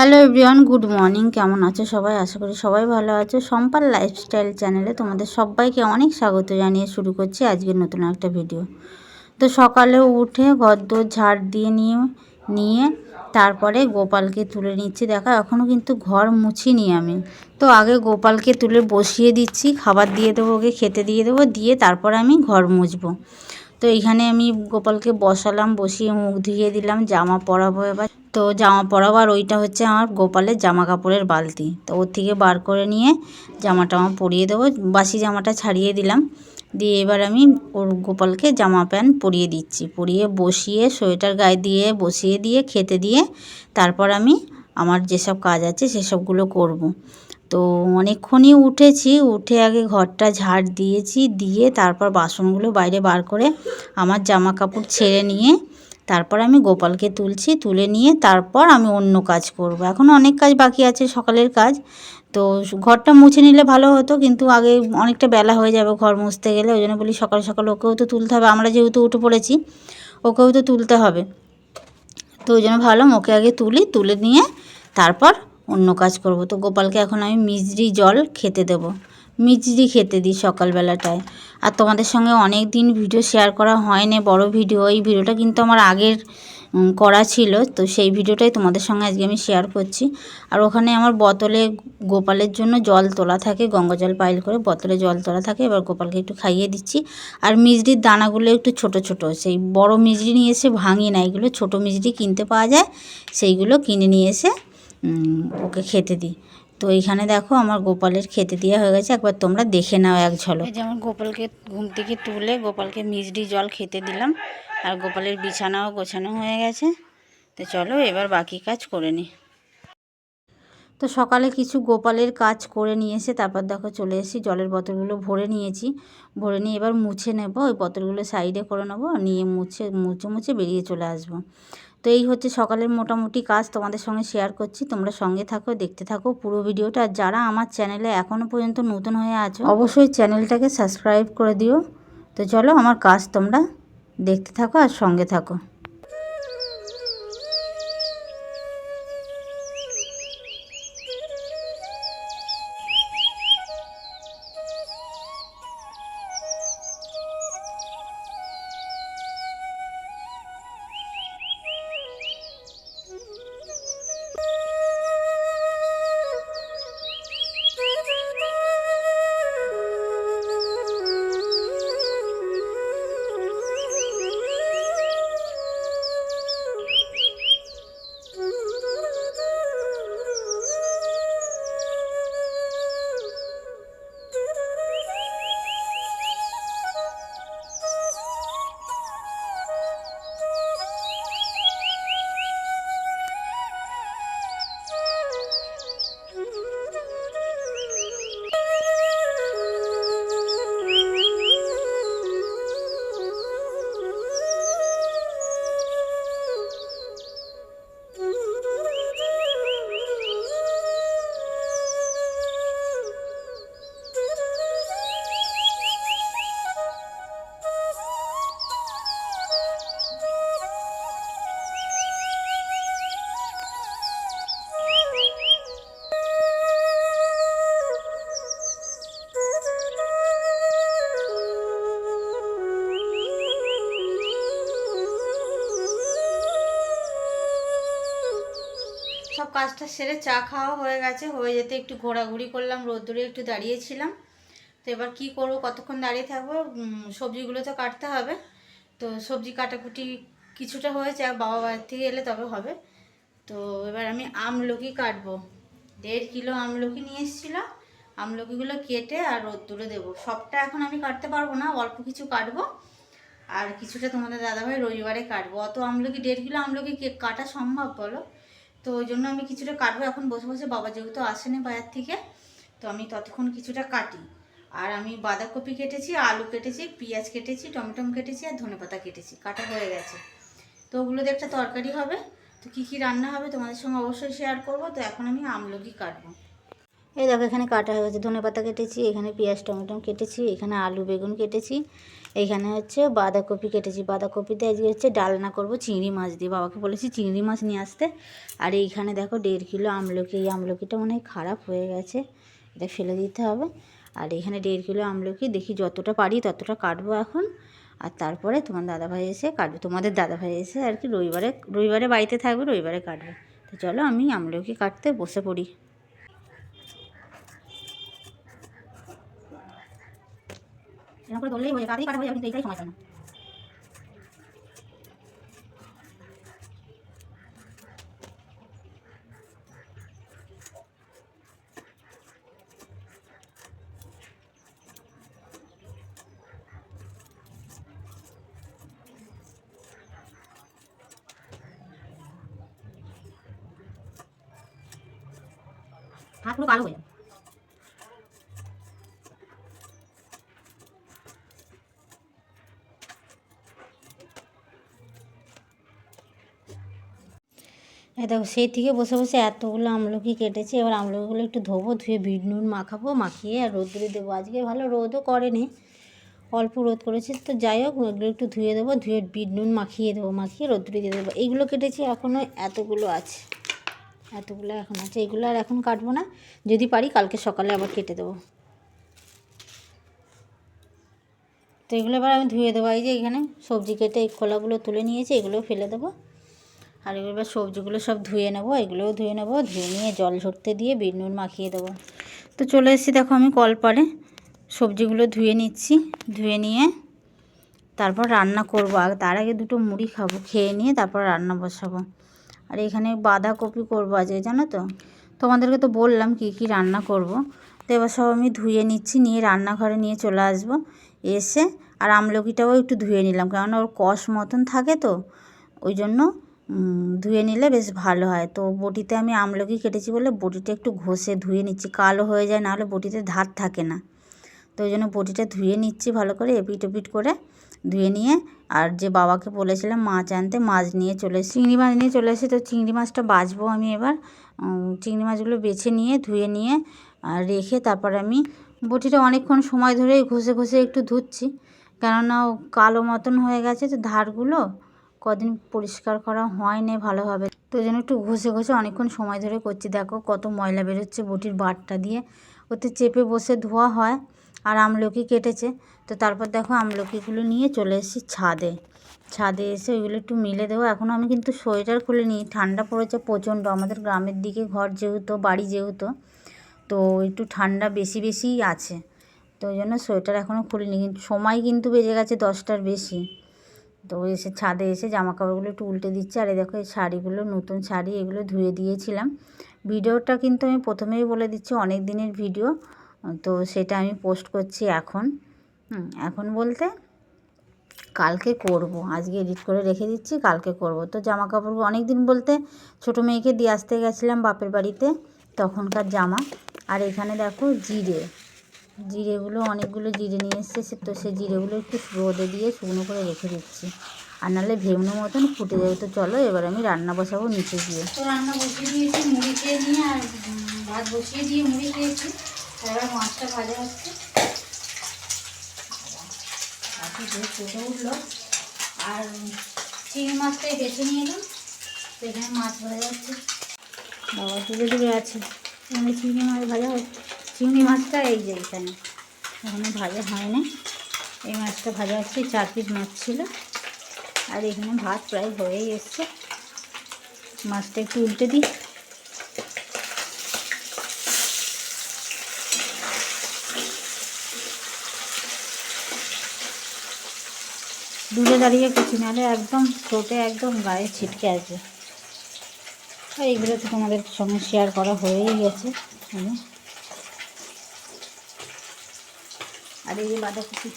Hello everyone good morning কেমন আছো সবাই? আশা করি সবাই ভালো আছো। সম্পার লাইফস্টাইল চ্যানেলে তোমাদের সবাইকে অনেক স্বাগত জানিয়ে শুরু করছি আজকের নতুন একটা ভিডিও তো সকালে উঠে ঘরদোর ঝাড় দিয়ে নিয়ে নিয়ে তারপরে গোপালকে তুলে নিচ্ছি। দেখা এখনও কিন্তু ঘর মুছিনি আমি। তো আগে গোপালকে তুলে বসিয়ে দিচ্ছি, খাবার দিয়ে দেবো, ওকে খেতে দিয়ে দেবো, দিয়ে তারপরে আমি ঘর মুছবো। তো এইখানে আমি গোপালকে বসালাম, বসিয়ে মুখ ধুয়ে দিলাম, জামা পরাবো এবার। তো জামা পরাবো আর ওইটা হচ্ছে আমার গোপালের জামা কাপড়ের বালতি। তো ওর থেকে বার করে নিয়ে জামাটা আমার পরিয়ে দেবো। বাসি জামাটা ছাড়িয়ে দিলাম। দিয়ে এবার আমি ওর গোপালকে জামা প্যান্ট পরিয়ে দিচ্ছি। পরিয়ে বসিয়ে সোয়েটার গায়ে দিয়ে, বসিয়ে দিয়ে, খেতে দিয়ে তারপর আমি আমার যেসব কাজ আছে সেসবগুলো করব। তো অনেকক্ষণই উঠেছি, উঠে আগে ঘরটা ঝাড় দিয়েছি, দিয়ে তারপর বাসনগুলো বাইরে বার করে আমার জামা কাপড় ছেড়ে নিয়ে তারপর আমি গোপালকে তুলছি, তুলে নিয়ে তারপর আমি অন্য কাজ করব। এখনও অনেক কাজ বাকি আছে সকালের কাজ, তো ঘরটা মুছে নিলে ভালো হতো, কিন্তু আগে অনেকটা বেলা হয়ে যাবে ঘর মুছতে গেলে, ওই জন্য বলি সকাল সকাল ওকেও তো তুলতে হবে, আমরা যেহেতু উঠে পড়েছি, ওকেও তো তুলতে হবে তো ওই জন্য ভাবলাম ওকে আগে তুলি, তুলে নিয়ে তারপর অন্য কাজ করব। তো গোপালকে এখন আমি মিজরি জল খেতে দেব। মিজরি খেতে দিই সকালবেলাটায়। আর তোমাদের সঙ্গে অনেক দিন ভিডিও শেয়ার করা হয়নি, বড় ভিডিও। এই ভিডিওটা কিন্তু আমার আগের করা ছিল। তো সেই ভিডিওটাই তোমাদের সঙ্গে আজকে আমি শেয়ার করছি। আর ওখানে আমার বোতলে গোপালের জন্য জল তোলা থাকে, গঙ্গা জল পাইল করে বোতলে জল তোলা থাকে। এবার গোপালকে একটু খাইয়ে দিচ্ছি। আর মিজরির দানাগুলো একটু ছোট ছোট। সেই বড় মিজরি নিয়ে এসে ভাঙি না। এগুলো ছোটো মিজরি কিনতে পাওয়া যায়। সেইগুলো কিনে নিয়ে এসে ওকে খেতে দিই। তো এইখানে দেখো আমার গোপালের খেতে দেওয়া হয়ে গেছে। একবার তোমরা দেখে নাও এক ঝলক। এই যে আমার গোপালকে ঘুম থেকে তুলে গোপালকে মিষ্টি জল খেতে দিলাম। আর গোপালের বিছানাও গোছানো হয়ে গেছে। তো চলো এবার বাকি কাজ করে নিই তো সকালে কিছু গোপালের কাজ করে নিয়ে এসে তারপর দেখো চলে এসেছি জলের বোতলগুলো ভরে নিয়েছি। ভরে নিয়ে এবার মুছে নেব ওই বোতলগুলো সাইডে করে নেব নিয়ে মুছে মুছে মুছে বেরিয়ে চলে আসব। তো এই হচ্ছে সকালের মোটামুটি কাজ তোমাদের সঙ্গে শেয়ার করছি। তোমরা সঙ্গে থাকো, দেখতে থাকো পুরো ভিডিওটা। আর যারা আমার চ্যানেলে এখনও পর্যন্ত নতুন হয়ে আছো, অবশ্যই চ্যানেলটাকে সাবস্ক্রাইব করে দিও। তো চলো আমার কাজ তোমরা দেখতে থাকো আর সঙ্গে থাকো। কাজটা সেরে চা খাওয়া হয়ে গেছে। হয়ে যেতে একটু ঘোরাঘুরি করলাম, রোদ্দুরে একটু দাঁড়িয়েছিলাম। তো এবার কি করব, কতক্ষণ দাঁড়িয়ে থাকব? সবজিগুলো তো কাটতে হবে। তো সবজি কাটাকুটি কিছুটা হয়েছে, আর বাবা বাড়ির থেকে এলে তবে হবে। তো এবার আমি আমলকি কাটবো। দেড় কিলো আমলকি নিয়ে এসেছিলাম। আমলকিগুলো কেটে আর রোদ্দুরে দেবো। সবটা এখন আমি কাটতে পারব না, অল্প কিছু কাটবো। আর কিছুটা তোমাদের দাদাভাই রবিবারে কাটবো। অত আমলকি, দেড় কিলো আমলকি কাটা সম্ভব বলো? তো ওই জন্য আমি কিছুটা কাটবো। এখন বসে বসে বাবা যেহেতু আসেনি বাজার থেকে, তো আমি ততক্ষণ কিছুটা কাটি। আর আমি বাঁধাকপি কেটেছি, আলু কেটেছি, পেঁয়াজ কেটেছি, টমেটম কেটেছি আর ধনেপাতা কেটেছি। কাটা হয়ে গেছে। তো ওগুলো দিয়ে একটা তরকারি হবে। তো কী কী রান্না হবে তোমাদের সঙ্গে অবশ্যই শেয়ার করব। তো এখন আমি আমলকি কাটবো। এই দেখো এখানে কাটা হয়ে গেছে। ধনে পাতা কেটেছি, এখানে পেঁয়াজ টমেটো কেটেছি, এখানে আলু, বেগুন কেটেছি। এইখানে হচ্ছে বাঁধাকপি কেটেছি। বাঁধাকপিতে আজকে হচ্ছে ডালনা করব, চিংড়ি মাছ দিয়ে। বাবাকে বলেছি চিংড়ি মাছ নিয়ে আসতে। আর এইখানে দেখো দেড় কিলো আমলকি। এই আমলকিটা মনে হয় খারাপ হয়ে গেছে। এটা ফেলে দিতে হবে। আর এখানে দেড় কিলো আমলকি। দেখি যতটা পারি ততটা কাটবো এখন। আর তারপরে তোমার দাদাভাই এসে কাটবে। তোমাদের দাদাভাই এসে আর কি রবিবারে রবিবারে বাড়িতে থাকবে, রবিবারে কাটবে। তো চলো আমি আমলকি কাটতে বসে পড়ি। এরকম করে ধরলেই হয়ে যাবে তাড়াতাড়ি কাটা হয়ে যাবে কিন্তু এইটাই সমস্যা না হাতগুলো কালো হয়ে যাবে দেখো, সেই থেকে বসে বসে এতগুলো আমলকি কেটেছে। এবার আমলকিগুলো একটু ধোবো, ধুয়ে বিট নুন মাখাবো, মাখিয়ে আর রোদ্দুরে দেবো। আজকে ভালো রোদও করেনি, অল্প রোদ করেছে। তো যাই হোক, ওগুলো একটু ধুয়ে দেবো, ধুয়ে বিট নুন মাখিয়ে দেবো, মাখিয়ে রোদ্দুরে দিয়ে দেবো। এইগুলো কেটেছি, এখনও এতগুলো আছে। এতগুলো এখন আছে, এগুলো আর এখন কাটবো না। যদি পারি, কালকে সকালে আবার কেটে দেবো। তো এগুলো এবার আমি ধুয়ে দেবো। এই যে এখানে সবজি কেটে এই খোলাগুলো তুলে নিয়েছি, এগুলোও ফেলে দেবো। আর এবার সবজিগুলো সব ধুয়ে নেব, এগুলোও ধুয়ে নেব, ধুয়ে নিয়ে জল ঝরতে দিয়ে বিট নুন মাখিয়ে দেবো। তো চলে এসেছি দেখো আমি কলপারে। সবজিগুলো ধুয়ে নিচ্ছি, ধুয়ে নিয়ে তারপর রান্না করব। আর তার আগে দুটো মুড়ি খাব, খেয়ে নিয়ে তারপর রান্না বসাবো। আর এখানে বাঁধাকপি করব আজকে, জানো তো? তোমাদেরকে তো বললাম কি কি রান্না করব। তো এবার সব আমি ধুয়ে নিচ্ছি, নিয়ে রান্নাঘরে নিয়ে চলে আসব এসে। আর আমলকিটাও একটু ধুয়ে নিলাম, কেননা ওর কষ মতন থাকে তো, ওই জন্য ধুয়ে নিলে বেশ ভালো হয়। তো বটিতে আমি আমলকি কেটেছি বলে বটিটা একটু ঘষে ধুয়ে নিচ্ছি। কালো হয়ে যায়, নাহলে বটিতে ধার থাকে না। তো ওই জন্য বটিটা ধুয়ে নিচ্ছি ভালো করে, এপিট ওপিট করে ধুয়ে নিয়ে। আর যে বাবাকে বলেছিলাম মাছ আনতে, মাছ নিয়ে চলে এসে চিংড়ি মাছ নিয়ে চলে এসে তো চিংড়ি মাছটা বাছবো আমি এবার। চিংড়ি মাছগুলো বেছে নিয়ে, ধুয়ে নিয়ে আর রেখে তারপর আমি বটিটা অনেকক্ষণ সময় ধরেই ঘষে ঘষে একটু ধুচ্ছি। কেননা কালো মতন হয়ে গেছে তো ধারগুলো। কদিন পরিষ্কার করা হয় হয়নি ভালোভাবে। তো জন্য একটু ঘষে ঘষে অনেকক্ষণ সময় ধরে করছি। দেখো কত ময়লা বেরোচ্ছে বটির বাটটা দিয়ে। ওতে চেপে বসে ধোয়া হয় আর আমলকি কেটেছে। তো তারপর দেখো আমলকিগুলো নিয়ে চলে এসেছি ছাদে। ছাদে এসে ওইগুলো একটু মিলে দেবো। এখনও আমি কিন্তু সোয়েটার খুলে নিই। ঠান্ডা পড়েছে প্রচণ্ড। আমাদের গ্রামের দিকে ঘর যেহেতু, বাড়ি যেহেতু, তো একটু ঠান্ডা বেশি বেশিই আছে। তো ওই জন্য সোয়েটার এখনও খুলিনি। কিন্তু সময় কিন্তু বেজে গেছে দশটার বেশি। তো এসে ছাদে এসে জামা কাপড়গুলো একটু উল্টে দিচ্ছে, আর এই দেখো এই শাড়িগুলো, নতুন শাড়ি এগুলো ধুয়ে দিয়েছিলাম। ভিডিওটা কিন্তু আমি প্রথমেই বলে দিচ্ছি, অনেক দিনের ভিডিও, তো সেটা আমি পোস্ট করছি এখন। এখন বলতে কালকে করব, আজকে এডিট করে রেখে দিচ্ছি, কালকে করব। তো জামা কাপড় অনেক দিন বলতে ছোটো মেয়েকে দিয়ে আসতে গেছিলাম বাপের বাড়িতে, তখনকার জামা। আর এখানে দেখো জিরে জিরেগুলো অনেকগুলো জিরে নিয়ে এসছে তো সে জিরেগুলো একটু রোদে দিয়ে শুকনো করে রেখে দিচ্ছি। আর নাহলে ভেমনো মতন ফুটে যাবে। তো চলো এবার আমি রান্না বসাবো নিচে গিয়ে। তো রান্না বসিয়ে দিয়েছি মুড়ি খেয়ে নিয়ে আর ভাত বসিয়ে দিয়ে মুড়ি খেয়েছি। এবার মাছটা ভাজা হচ্ছে। ফুটে উঠল। আর চিংড়ি মাছটাই বেছে নিয়ে এলাম। তো এখানে মাছ ভাজা হচ্ছে। বাবা ডুবে ডুবে আছে। এখানে চিংড়ি মাছ ভাজা হচ্ছে। চিংড়ি মাছটা এই যে এখানে। এখানে ভাজা হয় না এই মাছটা ভাজা হচ্ছে, চার পিস মাছ ছিল। আর এখানে ভাত প্রায় হয়েই এসছে। মাছটা একটু উল্টে দিই। দূরে দাঁড়িয়ে করছি নাহলে একদম ছোটে একদম গায়ে ছিটকে আসবে। এইগুলো তো তোমাদের সঙ্গে শেয়ার করা হয়েই গেছে। আর এই যে বাঁধাকপি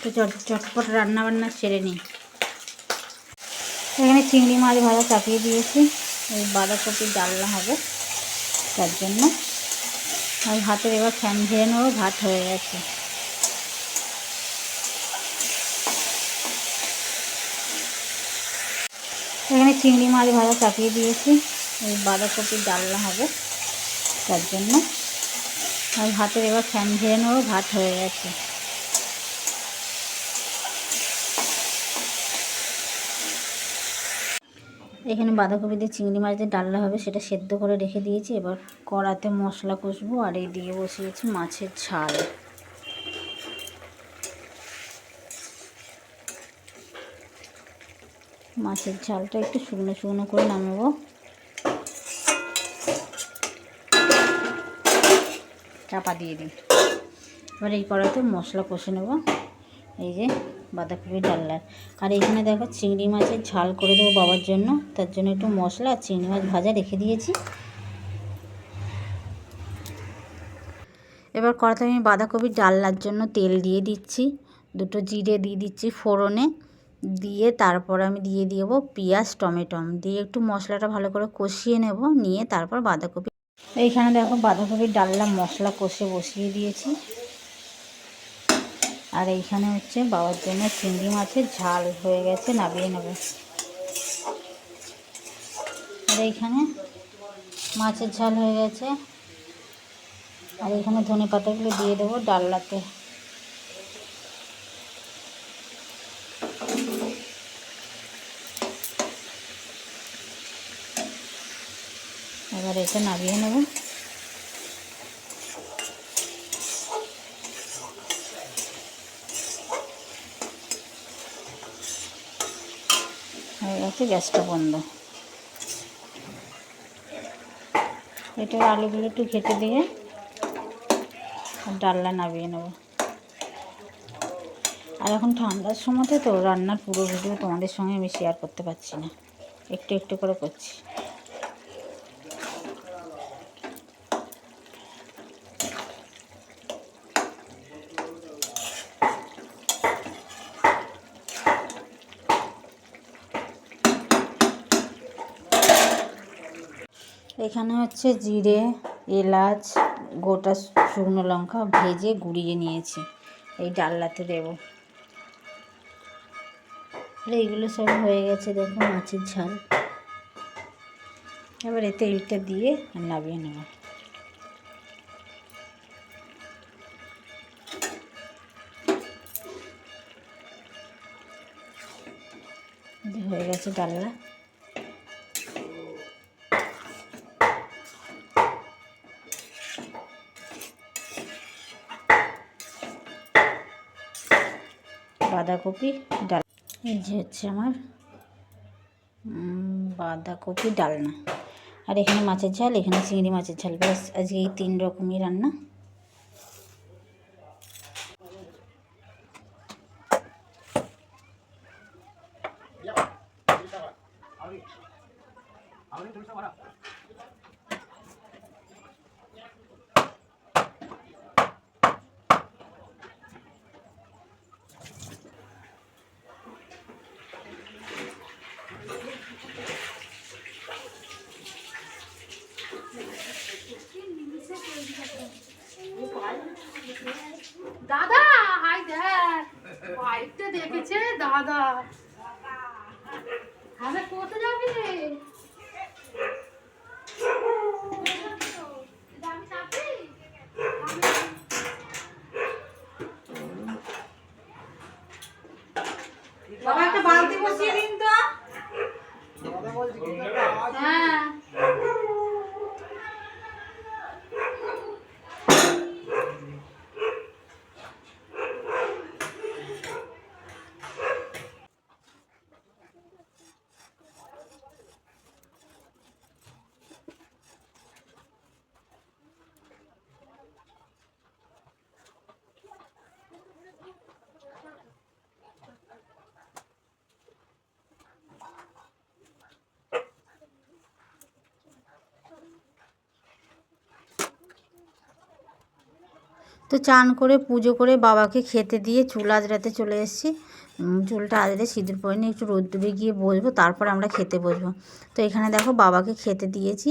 তো চট, চটপট রান্না বান্না সেরে নিই। এখানে চিংড়ি মাছ ভাজা চাপিয়ে দিয়েছি। এই বাঁধাকপি ডালনা হবে তার জন্য। আর ভাতের এবার ফ্যান ঝেড়ে নেব, ভাত হয়ে গেছে। এখানে চিংড়ি মাছ ভাজা চাপিয়ে দিয়েছি। এই বাঁধাকপির ডালনা হবে তার জন্য। আর ভাতের এবার ফ্যান ঝেড়ে নেব, ভাত হয়ে গেছে। এখানে বাঁধাকপি দিয়ে চিংড়ি মাছ দিয়ে ডালনা হবে, সেটা সেদ্ধ করে রেখে দিয়েছি। এবার কড়াতে মশলা কষবো, আর এই দিয়ে বসিয়েছি মাছের ঝাল। মাছের ঝালটা একটু শুকনো শুকনো করে নামাবো। চাপা দিয়ে দিই। এবার এই কড়াতে মশলা কষে নেব। এই যে বাঁধাকপি ডাল্লার আর এখানে দেখো চিংড়ি মাছের ঝাল করে দেবো বাবার জন্য। তার জন্য একটু মশলা আর চিংড়ি মাছ ভাজা রেখে দিয়েছি। এবার কড়াতে আমি বাঁধাকপির ডাল্লার জন্য তেল দিয়ে দিচ্ছি। দুটো জিরে দিয়ে দিচ্ছি ফোড়নে। দিয়ে তারপর আমি দিয়ে দেব পেঁয়াজ টমেটম দিয়ে একটু মশলাটা ভালো করে কষিয়ে নেব। নিয়ে তারপর বাঁধাকপি এইখানে দেখো বাঁধাকপির ডাল্লা মশলা কষে বসিয়ে দিয়েছি। আর এইখানে হচ্ছে বাবার জন্য চিংড়ি মাছের ঝাল হয়ে গেছে নামিয়ে নেবে। আর এইখানে মাছের ঝাল হয়ে গেছে। আর এখানে ধনে পাতাগুলো দিয়ে দেবো ডাল্লাতে এবার এটা নামিয়ে নেব। হয়ে গেছে, গ্যাসটা বন্ধ। এটা আলুগুলো একটু খেতে দিয়ে ডাল্লা নামিয়ে নেব। আর এখন ঠান্ডার সময়তে তো রান্নার পুরো ভিডিও তোমাদের সঙ্গে আমি শেয়ার করতে পারছি না। একটু একটু করে করছি। এখানে হচ্ছে জিরে, এলাচ, গোটা শুকনো লঙ্কা ভেজে গুঁড়িয়ে নিয়েছি। এই ডাল্লাতে দেবো। এইগুলো সব হয়ে গেছে, দেখো মাছের ঝাল। এবার এতে এইটা দিয়ে নামিয়ে নেব। হয়ে গেছে ডাল্লা বাঁধাকপি ডাল। এই যে হচ্ছে আমার বাঁধাকপি ডালনা। আর এখানে মাছের ঝাল, এখানে চিংড়ি মাছের ঝাল। ব্যাস, আজকে এই তিন রকমই রান্না দাদা হাই দেখ বাইকটা দেখেছে দাদা আমি কোথায় যাবি রে আমি চাপি বাবা একটা বালতি বসিয়ে দিন তো। হ্যাঁ। তো চান করে পুজো করে বাবাকে খেতে দিয়ে চুল আজরাতে চলে এসেছি। চুলটা আজরে সিঁদুর পরে নিয়ে একটু রোদ রোদ্দুরে গিয়ে বসবো, তারপর আমরা খেতে বসবো। তো এখানে দেখো বাবাকে খেতে দিয়েছি।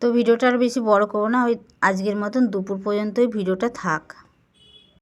তো ভিডিওটা আর বেশি বড় করব না, ওই আজকের মতন দুপুর পর্যন্তই ভিডিওটা থাক।